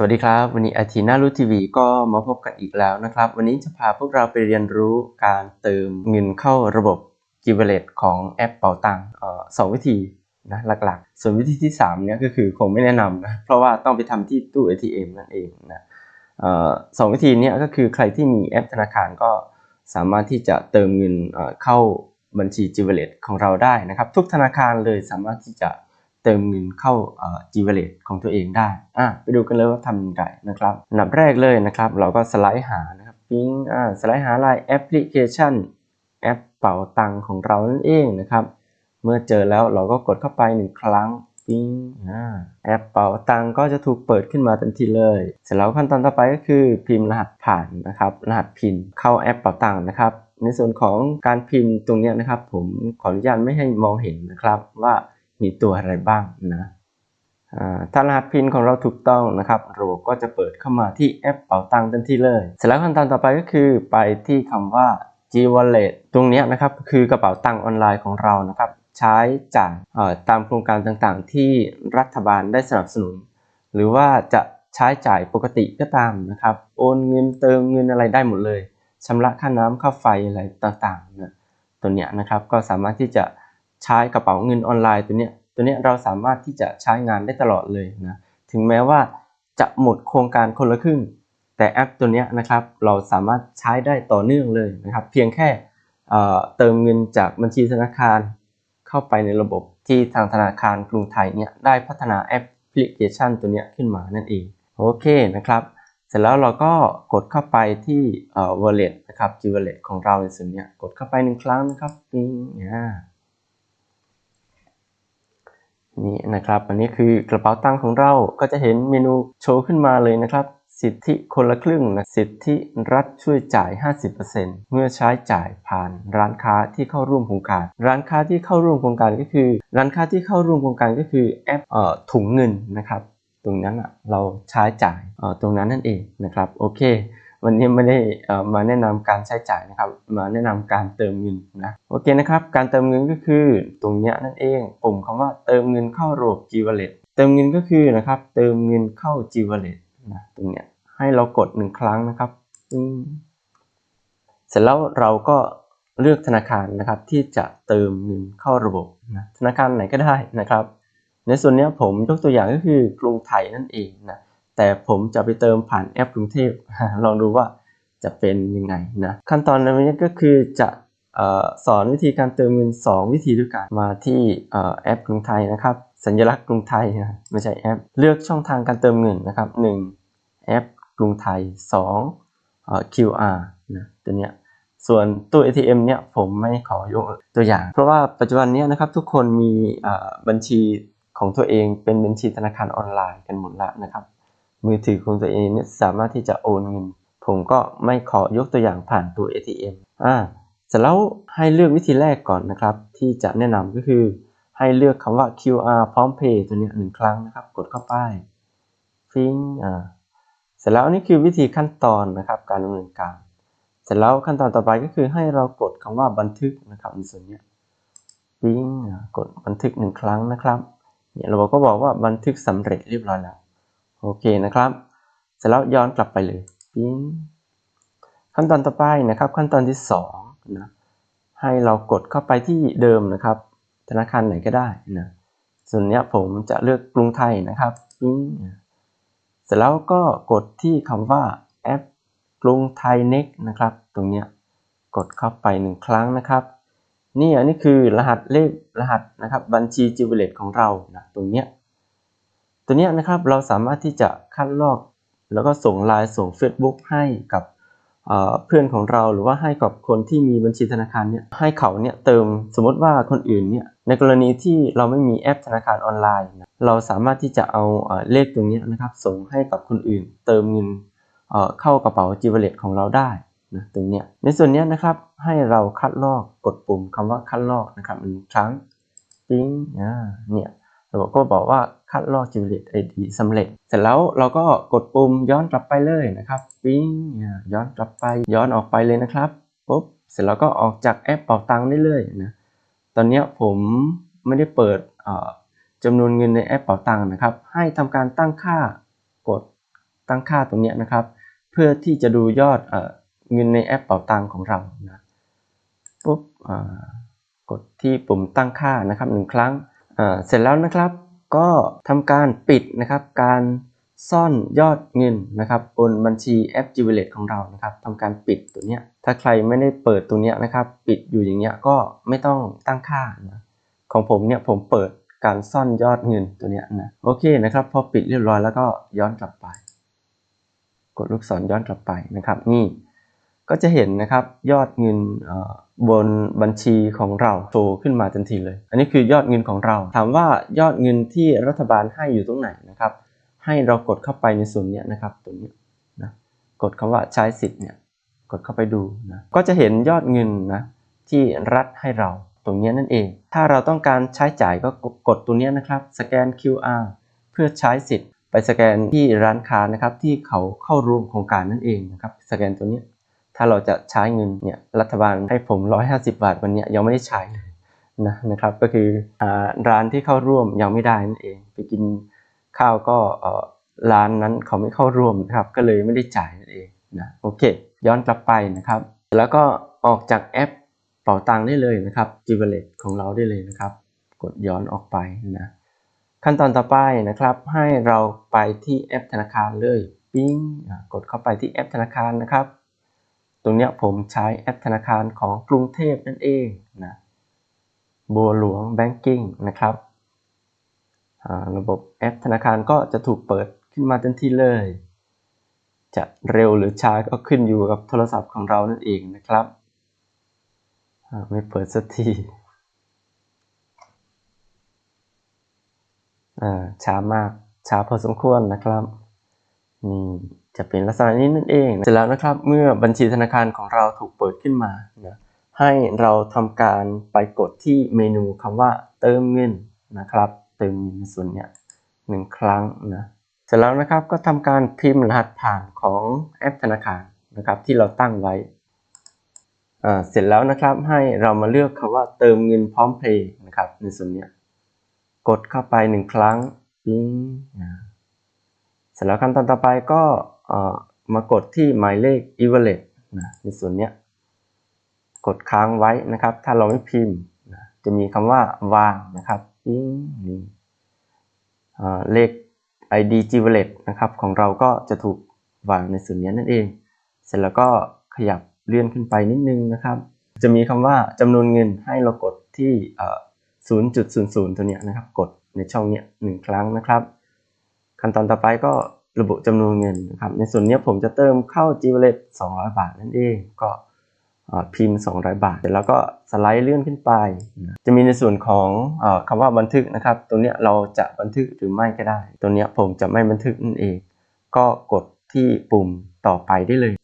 สวัสดีครับ วันนี้อาทีน่ารู้ทีวีก็มาพบกันอีกแล้วนะครับ วันนี้จะพาพวกเราไปเรียนรู้การเติมเงินเข้าระบบ g i v a l e t ของแอปเป๋าตังค์เอ่อสองวิธีนะหลักๆ ส่วนวิธีที่3เนี่ยก็คือคงไม่แนะนำนะเพราะว่าต้องไปทำที่ตู้ ATM นั่นเองนะออสองวิธีนี้ก็คือใครที่มีแอปธนาคารก็สามารถที่จะเติมเงินเออเข้าบัญชี g i v a l e t ของเราได้นะครับ ทุกธนาคารเลยสามารถที่จะ ติมเงินเข้า g w a l l e t ของตัวเองได้อะไปดูกันเลยว่าทำยังไงนะครับอันดับแรกเลยนะครับ เราก็สไลด์หานะครับปิ้งอ่าสไลด์หาลายแอปพลิเคชันแอปเป๋าตังค์ของเรานั่นเองนะครับ เมื่อเจอแล้วเราก็กดเข้าไปหนึ่งครั้งปิ้งอ่าแอปเป๋าตังค์ก็จะถูกเปิดขึ้นมาทันทีเลย เสร็จแล้วขั้นตอนต่อไปก็คือพิมพ์รหัสผ่านนะครับ รหัสพินเข้าแอปเป๋าตังค์นะครับ ในส่วนของการพิมพ์ตรงนี้นะครับ ผมขออนุญาตไม่ให้มองเห็นนะครับว่า มีตัวอะไรบ้างนะถ้ารหัสพินของเราถูกต้องนะครับระบบก็จะเปิดเข้ามาที่แอปเป๋าตังค์ทันทีเลย เสร็จแล้วขั้นตอนต่อไปก็คือไปที่คำว่า G Wallet ตรงนี้นะครับคือกระเป๋าตังค์ออนไลน์ของเรานะครับใช้จ่ายตามโครงการต่างๆ ที่รัฐบาลได้สนับสนุน หรือว่าจะใช้จ่ายปกติก็ตามนะครับ โอนเงินเติมเงินอะไรได้หมดเลยชำระค่าน้ำค่าไฟอะไรต่างๆนะตัวเนี้ยนะครับก็สามารถที่จะ ใช้กระเป๋าเงินออนไลน์ตัวเนี้ยตัวนี้เราสามารถที่จะใช้งานได้ตลอดเลยนะถึงแม้ว่าจะหมดโครงการคนละครึ่ง แต่แอปตัวนี้นะครับเราสามารถใช้ได้ต่อเนื่องเลยนะครับ เพียงแค่เติมเงินจากบัญชีธนาคารเข้าไปในระบบที่ทางธนาคารกรุงไทยเนี่ยได้พัฒนาแอปพลิเคชันตัวนี้ขึ้นมานั่นเองโอเคนะครับ เสร็จแล้วเราก็กดเข้าไปที่ wallet นะครับ G wallet ของเราในส่วนนี้กดเข้าไปหนึ่งครั้งนะครับนี่ นี่นะครับอันนี้คือกระเป๋าตังค์ของเราก็จะเห็นเมนูโชว์ขึ้นมาเลยนะครับ สิทธิคนละครึ่งนะสิทธิรัฐช่วยจ่าย 50%เมื่อใช้จ่ายผ่านร้านค้าที่เข้าร่วมโครงการ ร้านค้าที่เข้าร่วมโครงการก็คือ ร้านค้าที่เข้าร่วมโครงการก็คือแอปถุงเงินนะครับ ตรงนั้นอะเราใช้จ่ายตรงนั้นนั่นเองนะครับโอเค วันนี้ไม่ได้มาแนะนำการใช้จ่ายนะครับ มาแนะนำการเติมเงินนะโอเคนะครับ การเติมเงินก็คือตรงนี้นั่นเองปุ่มคำว่าเติมเงินเข้าระบบ G Wallet เติมเงินก็คือนะครับ เติมเงินเข้า G Wallet นะตรงนี้ให้เรากดหนึ่งครั้งนะครับเสร็จแล้วเราก็เลือกธนาคารนะครับที่จะเติมเงินเข้าระบบนะธนาคารไหนก็ได้นะครับ ในส่วนนี้ผมยกตัวอย่างก็คือกรุงไทยนั่นเองนะ แต่ผมจะไปเติมผ่านแอปกรุงเทพลองดูว่าจะเป็นยังไงนะขั้นตอนนี้ก็คือจะสอนวิธีการเติมเงิน 2 วิธีด้วยกันมาที่แอปกรุงไทยนะครับ สัญลักษณ์กรุงไทยนะไม่ใช่แอป เลือกช่องทางการเติมเงินนะครับ 1. แอปกรุงไทย 2. QR นะตัวเนี้ยส่วนตู้ ATM เนี่ยผมไม่ขอยกตัวอย่าง เพราะว่าปัจจุบันนี้นะครับทุกคนมีบัญชีของตัวเองเป็นบัญชีธนาคารออนไลน์กันหมดแล้วนะครับ มือถือของตัวเองเนี่ยสามารถที่จะโอนเงิน ผมก็ไม่ขอยกตัวอย่างผ่านตัว ATM อ่าเสร็จแล้วให้เลือกวิธีแรกก่อนนะครับ ที่จะแนะนำก็คือ ให้เลือกคำว่า QR พร้อมเพย์ตัวนี้หนึ่งครั้งนะครับ กดเข้าไปฟิงอ่าเสร็จแล้วนี่คือวิธีขั้นตอนนะครับการดำเนินการ เสร็จแล้วขั้นตอนต่อไปก็คือให้เรากดคำว่าบันทึกนะครับในส่วนนี้ฟิงกดบันทึกหนึ่งครั้งนะครับเนี่ยเราก็บอกว่าบันทึกสำเร็จเรียบร้อยแล้ว โอเคนะครับเสร็จแล้วย้อนกลับไปเลยปิ้งขั้นตอนต่อไปนะครับ ขั้นตอนที่2นะให้เรากดเข้าไปที่เดิมนะครับ ธนาคารไหนก็ได้นะส่วนนี้ผมจะเลือกกรุงไทยนะครับปิ้งเสร็จแล้วก็กดที่คำว่าแอปกรุงไทยเน็กนะครับ ตรงนี้กดเข้าไปหนึ่งครั้งนะครับ นี่อันนี้คือรหัสเลขรหัสนะครับ บัญชีจิวเวลตของเรานะตรงเนี้ย ตัวนี้นะครับเราสามารถที่จะคัดลอก แล้วก็ส่งไลน์ส่ง Facebook ให้กับเพื่อนของเราหรือว่าให้กับคนที่มีบัญชีธนาคารเนี่ยให้เขาเนี่ยเติมสมมติว่าคนอื่นเนี่ยในกรณีที่เราไม่มีแอปธนาคารออนไลน์นะเราสามารถที่จะเอาเลขตรงนี้นะครับ ส่งให้กับคนอื่น เติมเงินเข้ากระเป๋าจีเวเลตของเราได้นะตรงนี้ในส่วนนี้นะครับให้เราคัดลอกกดปุ่มคำว่าคัดลอกนะครับหนึ่งครั้งปิ้งเนี่ย ระบบก็บอกว่าคัดลอก generate ID สำเร็จ เสร็จแล้วเราก็กดปุ่มย้อนกลับไปเลยนะครับปิ้งย้อนกลับไปย้อนออกไปเลยนะครับปุ๊บเสร็จแล้วก็ออกจากแอปเป่าตังค์ได้เลยนะตอนนี้ผมไม่ได้เปิดจำนวนเงินในแอปเป่าตังค์นะครับ ให้ทำการตั้งค่ากดตั้งค่าตรงนี้นะครับ เพื่อที่จะดูยอดเงินในแอปเป๋าตังค์ของเรานะปุ๊บกดที่ปุ่มตั้งค่านะครับหนึ่งครั้ง เสร็จแล้วนะครับก็ทำการปิดนะครับการซ่อนยอดเงินนะครับบนบัญชีแอป g w a l l e t ของเรานะครับทำการปิดตัวเนี้ยถ้าใครไม่ได้เปิดตัวเนี้ยนะครับ ปิดอยู่อย่างเงี้ยก็ไม่ต้องตั้งค่านะของผมเนี่ยผมเปิดการซ่อนยอดเงินตัวเนี้ยนะโอเคนะครับ พอปิดเรียบร้อยแล้วก็ย้อนกลับไป กดลูกศรย้อนกลับไปนะครับนี่ ก็จะเห็นนะครับยอดเงินบนบัญชีของเราโชว์ขึ้นมาทันทีเลย อันนี้คือยอดเงินของเรา ถามว่ายอดเงินที่รัฐบาลให้อยู่ตรงไหนนะครับ ให้เรากดเข้าไปในส่วนนี้นะครับตรงนี้นะกดคำว่าใช้สิทธิ์เนี่ยกดเข้าไปดูนะก็จะเห็นยอดเงินนะที่รัฐให้เราตรงนี้นั่นเอง ถ้าเราต้องการใช้จ่ายก็กดตัวนี้นะครับ สแกน QR เพื่อใช้สิทธิ์ ไปสแกนที่ร้านค้านะครับที่เขาเข้าร่วมโครงการนั่นเองนะครับสแกนตัวนี้ ถ้าเราจะใช้เงินเนี่ยรัฐบาลให้ผม 150 บาทวันนี้ยังไม่ได้ใช้เลยนะนะครับก็คืออร้านที่เข้าร่วมยังไม่ได้นั่นเอง ไปกินข้าวก็ร้านนั้นเขาไม่เข้าร่วมนะครับก็เลยไม่ได้จ่ายนั่นเองนะโอเค ย้อนกลับไปนะครับ แล้วก็ออกจากแอปเป๋าตังค์ได้เลยนะครับ g w a l l e t ของเราได้เลยนะครับ กดย้อนออกไปนะขั้นตอนต่อไปนะครับ ให้เราไปที่แอปธนาคารเลยปิ้งกดเข้าไปที่แอปธนาคารนะครับ รงนี้ผมใช้แอปธนาคารของกรุงเทพนั่นเองนะบัวหลวงแบงกิ้งนะครับ ระบบแอปธนาคารก็จะถูกเปิดขึ้นมาทันทีเลย จะเร็วหรือช้าก็ขึ้นอยู่กับโทรศัพท์ของเรานั่นเองนะครับ ไม่เปิดสักทีอ่าช้ามากช้าพอสมควรนะครับนี่ จะเป็นลักษณะนี้นั่นเองเสร็จแล้วนะครับ เมื่อบัญชีธนาคารของเราถูกเปิดขึ้นมานะให้เราทำการไปกดที่เมนูคำว่าเติมเงินนะครับ เติมเงินในส่วนเนี้ยหนึ่งครั้งนะเสร็จแล้วนะครับก็ทำการพิมพ์รหัสผ่านของแอปธนาคารนะครับที่เราตั้งไว้เสร็จแล้วนะครับให้เรามาเลือกคำว่าเติมเงินพร้อมเพย์นะครับในส่วนเนี้ยกดเข้าไปหนึ่งครั้งปิ้งนะเสร็จแล้วขั้นตอนต่อไปก็ มากดที่หมายเลข e v a l u a t นะในส่วนนี้กดค้างไว้นะครับ ถ้าเราไม่พิมพ์นะจะมีคำว่าวางนะครับปิ้งนี่เอ่อเลข ID g w a l l e t นะครับของเราก็จะถูกวางในส่วนนี้นั่นเอง เสร็จแล้วก็ขยับเลื่อนขึ้นไปนิดนึงนะครับ จะมีคำว่าจำนวนเงินให้เรากดที่เอ่อ0.00 ตัวเนี้ยนะครับ กดในช่องเนี้ยหนึ่งครั้งนะครับ ขั้นตอนต่อไปก็ ระบุจำนวนเงินนะครับ ในส่วนนี้ผมจะเติมเข้า g w a l l e t 200 บาทนั่นเอง ก็พิมพ์ 200 บาท เสร็จแล้วก็สไลด์เลื่อนขึ้นไป จะมีในส่วนของอคำว่าบันทึกนะครับตรงเนี้เราจะบันทึกหรือไม่ก็ได้ตรงเนี้ผมจะไม่บันทึกนั่นเอง ก็กดที่ปุ่มต่อไปได้เลย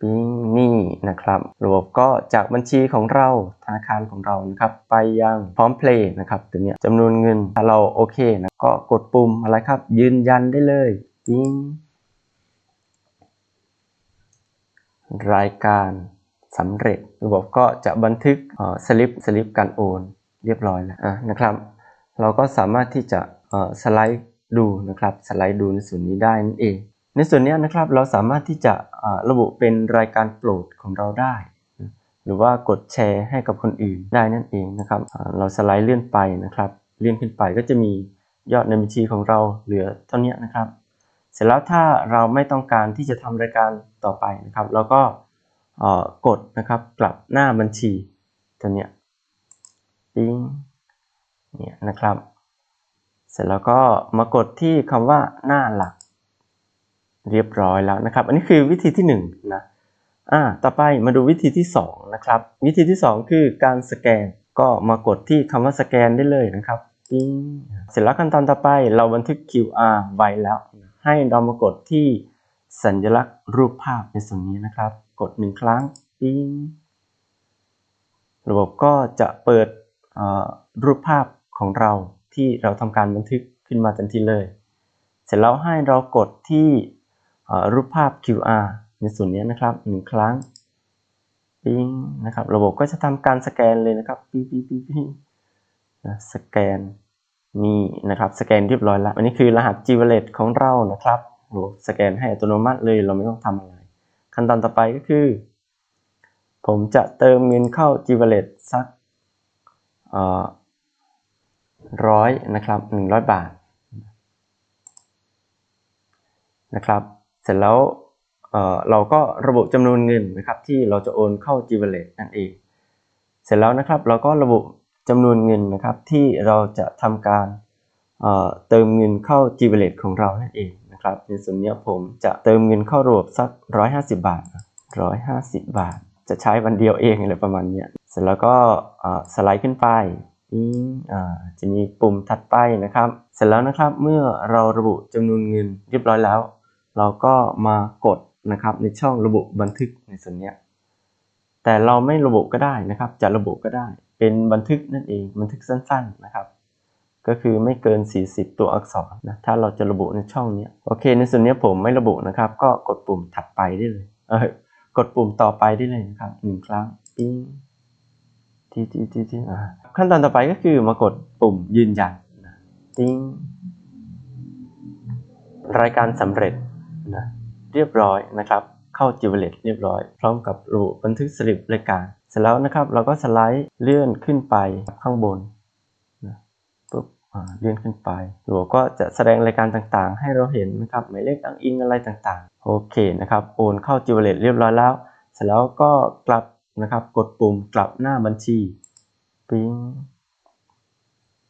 ปิ้ง นี่นะครับระบบก็จากบัญชีของเราธนาคารของเรานะครับไปยังพร้อมเพลย์นะครับตัวเนี้ยจำนวนเงินถ้าเราโอเคนะก็กดปุ่มอะไรครับ ยืนยันได้เลยปิ้งรายการสำเร็จระบบก็จะบันทึกสลิปสลิปการโอนเรียบร้อยแล้วะนะครับ เราก็สามารถที่จะสไลด์ดูนะครับสไลด์ดูในส่วนนี้ได้นั่นเอง ในส่วนนี้นะครับเราสามารถที่จะระบุเป็นรายการโปรดของเราได้ หรือว่ากดแชร์ให้กับคนอื่นได้นั่นเองนะครับ เราสไลด์เลื่อนไปนะครับ เลื่อนขึ้นไปก็จะมียอดในบัญชีของเราเหลือเท่านี้นะครับ เสร็จแล้วถ้าเราไม่ต้องการที่จะทำรายการต่อไปนะครับ เราก็กดนะครับกลับหน้าบัญชีตัวเนี้ยปิ้งเนี่ยนะครับ เสร็จแล้วก็มากดที่คำว่าหน้าหลัก เรียบร้อยแล้วนะครับ อันนี้คือวิธีที่1นงนะอ่าต่อไปมาดูวิธีที่2นะครับ วิธีที่ 2 คือการสแกนก็มากดที่คำว่าสแกนได้เลยนะครับปิ้งเสร็จแล้วขั้นตอนต่อไปเราบันทึก QR ไว้แล้ว ให้เรามากดที่สัญลักษณ์รูปภาพในส่วนนี้นะครับ กดหนึ่งครั้งปิ้งระบบก็จะเปิดรูปภาพของเราที่เราทำการบันทึกขึ้นมาทันทีเลย เสร็จแล้วให้เรากดที่ รูปภาพ QR ในส่วนนี้นะครับหนึ่งครั้งปิ้งนะครับ ระบบก็จะทำการสแกนเลยนะครับปี๊ปี๊ปี๊ปี๊สแกนนี่นะครับสแกนเรียบร้อยแล้วอันนี้คือรหัส g w a l l e t ของเรานะครับโหสแกนให้อัตโนมัติเลยเราไม่ต้องทำอะไร ขั้นตอนต่อไปก็คือ ผมจะเติมเงินเข้า g w a l l e t สักร้อยนะครับหนึ่งร้อยบาทนะครับ เสร็จแล้วเเราก็ระบุจำนวนเงินนะครับที่เราจะโอนเข้า g w a l l e t นั่นเอง เสร็จแล้วนะครับเราก็ระบุจำนวนเงินนะครับที่เราจะทำการเติมเงินเข้า g w a l l e t ของเรานั่นเองนะครับ ในส่วนนี้ผมจะเติมเงินเข้าระบบสัก 150 บาท 150 บาท จะใช้วันเดียวเองอะไรประมาณนี้เสร็จแล้วก็สไลด์ขึ้นไปจะมีปุ่มถัดไปนะครับ เสร็จแล้วนะครับเมื่อเราระบุจำนวนเงินเรียบร้อยแล้ว เราก็มากดนะครับในช่องระบุบันทึกในส่วนนี้แต่เราไม่ระบุก็ได้นะครับ จะระบุก็ได้ เป็นบันทึกนั่นเองบันทึกสั้นๆนะครับ ก็คือไม่เกิน 40 ตัวอักษรนะถ้าเราจะระบุในช่องนี้โอเค ในส่วนนี้ผมไม่ระบุนะครับ ก็กดปุ่มถัดไปได้เลยเออกดปุ่มต่อไปได้เลยนะครับหนึ่งครั้งปิ้งที่ที่ที่ที่อ่าขั้นตอนต่อไปก็คือมากดปุ่มยืนยันติ้งรายการสำเร็จ นะเรียบร้อยนะครับเข้าจิวเลตเรียบร้อย พร้อมกับระบุบันทึกสลิปรายการ เสร็จแล้วนะครับเราก็สไลด์เลื่อนขึ้นไปข้างบนนะปุ๊บเลื่อนขึ้นไประบบก็จะแสดงรายการต่างๆ ให้เราเห็นนะครับหมายเลขอ้างอิงอะไรต่างๆ โอเคนะครับโอนเข้าจิวเลตเรียบร้อยแล้ว เสร็จแล้วก็กลับนะครับกดปุ่มกลับหน้าบัญชีปิ้ง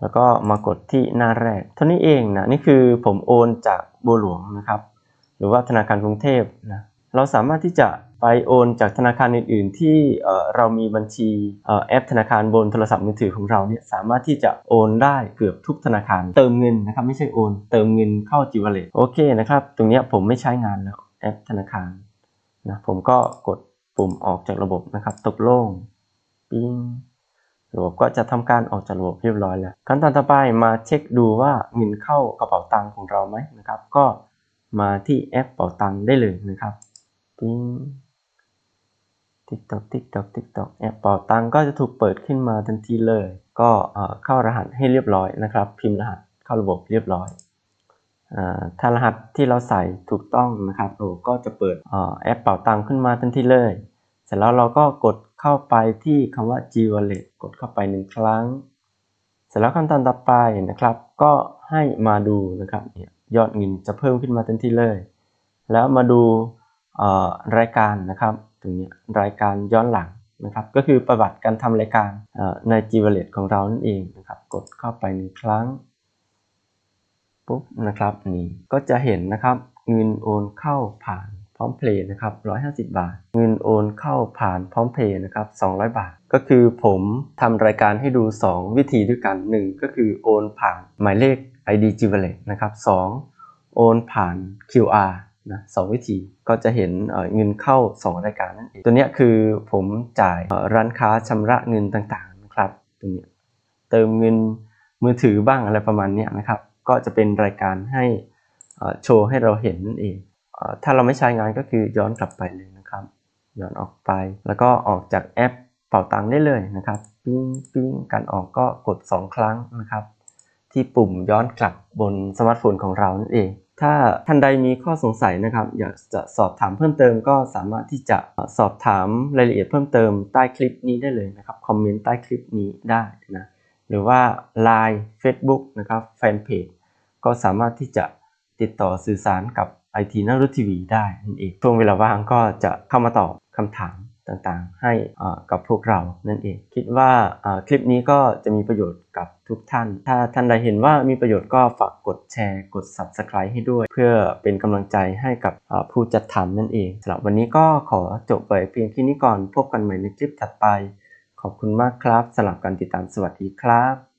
แล้วก็มากดที่หน้าแรก เท่านี้เองนะนี่คือผมโอนจากบัวหลวงนะครับ รือว่าธนาคารกรุงเทพนะเราสามารถที่จะไปโอนจากธนาคารอื่น ๆ ที่เรามีบัญชีแอปธนาคารบนโทรศัพท์มือถือของเราเนี่ยสามารถที่จะโอนได้เกือบทุกธนาคารเติมเงินนะครับไม่ใช่โอน เติมเงินเข้าจิวเลตโอเคนะครับ ตรงนี้ผมไม่ใช้งานแล้วแอปธนาคารนะผมก็กดปุ่มออกจากระบบนะครับตกลงปิ้งระบบก็จะทำการออกจากระบบเรียบร้อยแล้วขั้นตอนต่อไปมาเช็คดูว่าเงินเข้ากระเป๋าตังค์ของเราไหมนะครับ ก็ มาที่แอปเป๋าตังได้เลยนะครับปิ้งติ๊กตอกติ๊กตอกติ๊กตอกแอปเป๋าตังก็จะถูกเปิดขึ้นมาทันทีเลย ก็เข้ารหัสให้เรียบร้อยนะครับ พิมพ์รหัสเข้าระบบเรียบร้อยถ้ารหัสที่เราใส่ถูกต้องนะครับโอ้ก็จะเปิดแอปเป๋าตังขึ้นมาทันทีเลย เสร็จแล้วเราก็กดเข้าไปที่คำว่า G Wallet กดเข้าไปหนึ่งครั้ง เสร็จแล้วขั้นตอนต่อไปนะครับ ก็ให้มาดูนะครับย ยอดเงินจะเพิ่มขึ้นมาทันทีเลย แล้วมาดูรายการนะครับตรงนี้รายการย้อนหลังนะครับก็คือประวัติการทำรายการใน G Wallet ของเรานั่นเองนะครับกดเข้าไปหนึ่งครั้งปุ๊บนะครับนี่ก็จะเห็นนะครับเงินโอนเข้าผ่านพร้อมเพลย์นะครับ 150 บาท เงินโอนเข้าผ่านพร้อมเพลย์นะครับ 200 บาท ก็คือผมทำรายการให้ดู 2 วิธีด้วยกัน 1 ก็คือโอนผ่านหมายเลข ID g w a l l e t นะครับ2โอนผ่าน QR นะสวิธีก็จะเห็นเงินเข้า 2 รายการนั่นเอง ตัวนี้คือผมจ่ายร้านค้าชำระเงินต่างๆนะครับตัวนี้เติมเงินมือถือบ้างอะไรประมาณนี้นะครับ ก็จะเป็นรายการให้โชว์ให้เราเห็นนั่นเอง ถ้าเราไม่ใช้งานก็คือย้อนกลับไปเลยนะครับ ย้อนออกไป แล้วก็ออกจากแอปเป่าตังค์ได้เลยนะครับ ปิ้งปิ้งการออกก็กด 2 ครั้งนะครับ ที่ปุ่มย้อนกลับบนสมาร์ทโฟนของเรานั่นเอง ถ้าท่านใดมีข้อสงสัยนะครับ อยากจะสอบถามเพิ่มเติมก็สามารถที่จะสอบถามรายละเอียดเพิ่มเติมใต้คลิปนี้ได้เลยนะครับคอมเมนต์ใต้คลิปนี้ได้นะหรือว่า Line Facebook นะครับแฟนเพจก็สามารถที่จะติดต่อสื่อสารกับไอทีนักรุทีวีได้นั่นเองช่วงเวลาว่างก็จะเข้ามาตอบคำถาม ต่างๆ ให้กับพวกเรานั่นเอง คิดว่าคลิปนี้ก็จะมีประโยชน์กับทุกท่าน ถ้าท่านใดเห็นว่ามีประโยชน์ก็ฝากกดแชร์ กด Subscribe ให้ด้วย เพื่อเป็นกำลังใจให้กับผู้จัดทำนั่นเองสำหรับวันนี้ก็ขอจบไปเพียงแค่นี้ก่อน พบกันใหม่ในคลิปถัดไป ขอบคุณมากครับสำหรับการติดตามสวัสดีครับ